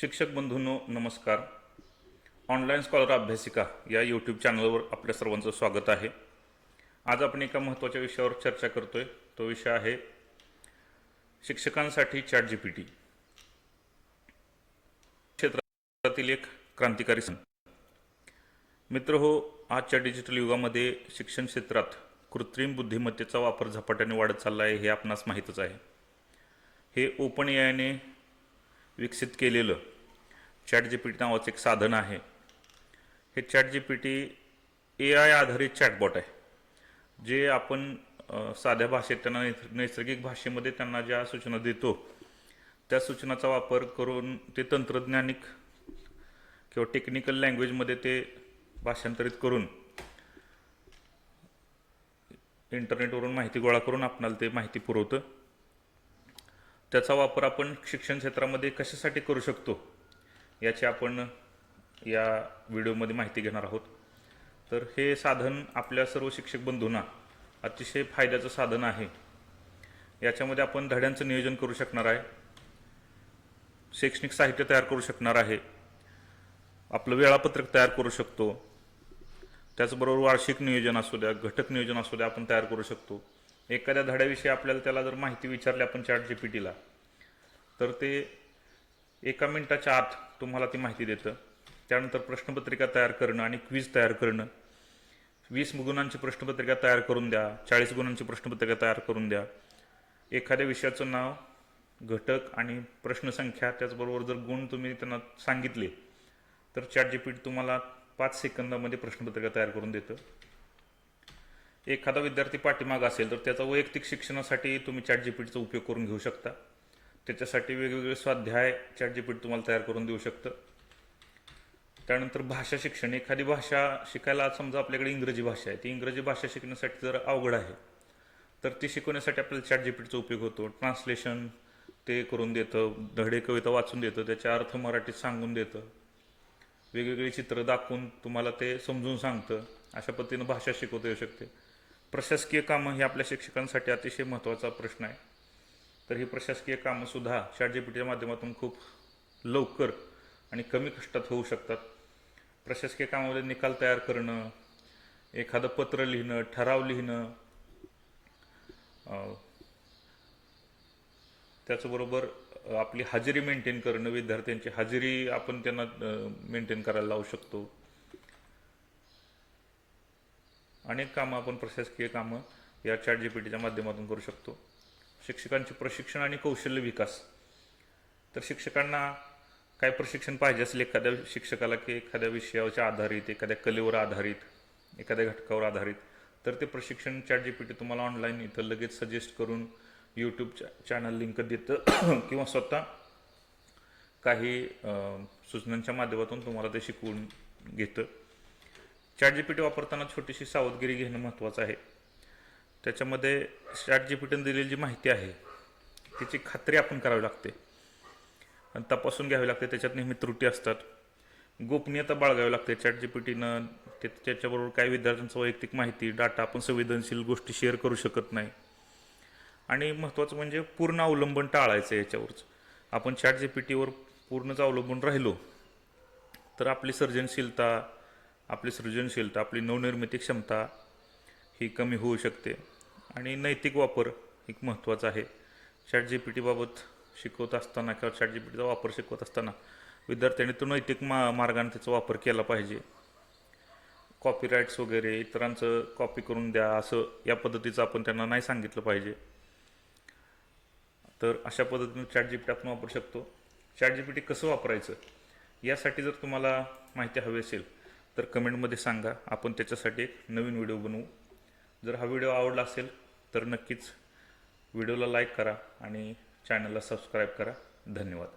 शिक्षक बंधूंनो नमस्कार. Online scholar अभ्यासिका या यूट्यूब चॅनलवर आपल्या सर्वांचं स्वागत आहे. आज आपण एका महत्त्वाच्या विषयावर चर्चा करतो आहे तो विषय आहे शिक्षकांसाठी चॅट जी पी टी क्षेत्रातील एक क्रांतिकारी सण मित्र हो आजच्या डिजिटल युगामध्ये शिक्षण क्षेत्रात कृत्रिम बुद्धिमत्तेचा वापर झपाट्याने वाढत चालला आहे हे आपणास माहीतच आहे. हे ओपन ए आयने विकसित केलेलं चॅट जी पी टी नावाचं एक साधन आहे. हे chat G P T A I आधारित चॅटबॉट आहे. जे आपण साध्या भाषेत त्यांना नैसर्गिक भाषेमध्ये त्यांना ज्या सूचना देतो त्या सूचनाचा वापर करून ते तंत्रज्ञानिक किंवा टेक्निकल लँग्वेजमध्ये ते भाषांतरित करून इंटरनेटवरून माहिती गोळा करून आपणाला ते माहिती पुरवतं. त्याचा वापर आपण शिक्षण क्षेत्रामध्ये कशासाठी करू शकतो याची आपण या व्हिडिओमध्ये माहिती घेणार आहोत. तर हे साधन आपल्या सर्व शिक्षक बंधूंना अतिशय फायद्याचं साधन आहे. याच्यामध्ये आपण धड्यांचं नियोजन करू शकणार आहे. शैक्षणिक साहित्य तयार करू शकणार आहे. आपलं वेळापत्रक तयार करू शकतो. त्याचबरोबर वार्षिक नियोजन असू द्या घटक नियोजन असू द्या आपण तयार करू शकतो. एखाद्या धड्याविषयी आपल्याला त्याला जर माहिती विचारली आपण चॅट जी पी टीला तर ते एका मिनटाच्या आत तुम्हाला ती माहिती देतं. त्यानंतर प्रश्नपत्रिका तयार करणं आणि क्विज तयार करणं. वीस गुणांची प्रश्नपत्रिका तयार करून द्या चाळीस गुणांची प्रश्नपत्रिका तयार करून द्या. एखाद्या विषयाचं नाव घटक आणि प्रश्नसंख्या त्याचबरोबर जर गुण तुम्ही त्यांना सांगितले तर चॅट जी पी टी तुम्हाला पाच सेकंदामध्ये प्रश्नपत्रिका तयार करून देतं. एखादा विद्यार्थी पाठीमाग असेल तर त्याचा वैयक्तिक शिक्षणासाठी तुम्ही चॅट जीपीटीचा उपयोग करून घेऊ शकता. त्याच्यासाठी वेगवेगळे स्वाध्याय चॅट जीपीटी तुम्हाला तयार करून देऊ शकतं. त्यानंतर भाषा शिक्षण. एखादी भाषा शिकायला समजा आपल्याकडे इंग्रजी भाषा आहे ती इंग्रजी भाषा शिकण्यासाठी जर अवघड आहे तर ती शिकवण्यासाठी आपल्याला चॅट जीपीटीचा उपयोग होतो. ट्रान्सलेशन ते करून देतं धडे कविता वाचून देतं त्याचा अर्थ मराठीत सांगून देतं. वेगवेगळी चित्र दाखवून तुम्हाला ते समजून सांगतं. अशा पद्धतीनं भाषा शिकवता येऊ शकते. प्रशासकीय कामं ही आपल्या शिक्षकांसाठी अतिशय महत्त्वाचा प्रश्न आहे. तर ही प्रशासकीय कामंसुद्धा चॅट जी पी टीच्या माध्यमातून खूप लवकर आणि कमी कष्टात होऊ शकतात. प्रशासकीय कामामध्ये निकाल तयार करणं एखादं पत्र लिहिणं ठराव लिहिणं त्याचबरोबर आपली हजेरी मेंटेन करणं विद्यार्थ्यांची हजेरी आपण त्यांना मेंटेन करायला लावू शकतो. अनेक कामं आपण प्रशासकीय कामं या चॅट जी पी टीच्या माध्यमातून करू शकतो. शिक्षकांचे प्रशिक्षण आणि कौशल्य विकास. तर शिक्षकांना काय प्रशिक्षण पाहिजे असेल एखाद्या शिक्षकाला की एखाद्या विषयाच्या आधारित एखाद्या कलेवर आधारित एखाद्या घटकावर आधारित तर ते प्रशिक्षण चॅट जी पी टी तुम्हाला ऑनलाईन इथं लगेच सजेस्ट करून यूट्यूब चॅ चॅनल लिंक देतं किंवा स्वतः काही सूचनांच्या माध्यमातून तुम्हाला ते शिकवून घेतं. चॅट जी पी टी वापरताना छोटीशी सावधगिरी घेणं महत्त्वाचं आहे. त्याच्यामध्ये चॅट जी पी टीनं दिलेली जी माहिती आहे त्याची खात्री आपण करावी लागते. आणि तपासून घ्यावी लागते त्याच्यात नेहमी त्रुटी असतात. गोपनीयता बाळगावी लागते चॅट जी पी टीनं ते त्याच्याबरोबर काही विद्यार्थ्यांचं वैयक्तिक माहिती डाटा आपण संवेदनशील गोष्टी शेअर करू शकत नाही. आणि महत्त्वाचं म्हणजे पूर्ण अवलंबन टाळायचं याच्यावरच. आपण चॅट जी पी टीवर पूर्णच अवलंबून राहिलो तर आपली सर्जनशीलता आपली सृजनशीलता आपली नवनिर्मिती क्षमता ही कमी होऊ शकते. आणि नैतिक वापर एक महत्त्वाचा आहे. चॅट जी पी टीबाबत शिकवत असताना किंवा चॅट जी पी टीचा वापर शिकवत असताना विद्यार्थ्यांनी तो नैतिक मा मार्गाने त्याचा वापर केला पाहिजे. कॉपीराईट्स वगैरे इतरांचं कॉपी करून द्या असं या पद्धतीचं आपण त्यांना नाही सांगितलं पाहिजे. तर अशा पद्धतीने चॅट जी पी टी आपण वापरू शकतो. चॅट जी पी टी कसं वापरायचं? यासाठी जर तुम्हाला माहिती हवी असेल तर कमेंटमध्ये सांगा. आपण त्याच्यासाठी एक नवीन व्हिडिओ बनवू. जर हा व्हिडिओ आवडला असेल तर नक्कीच व्हिडिओला लाईक करा आणि चॅनलला सबस्क्राईब करा. धन्यवाद.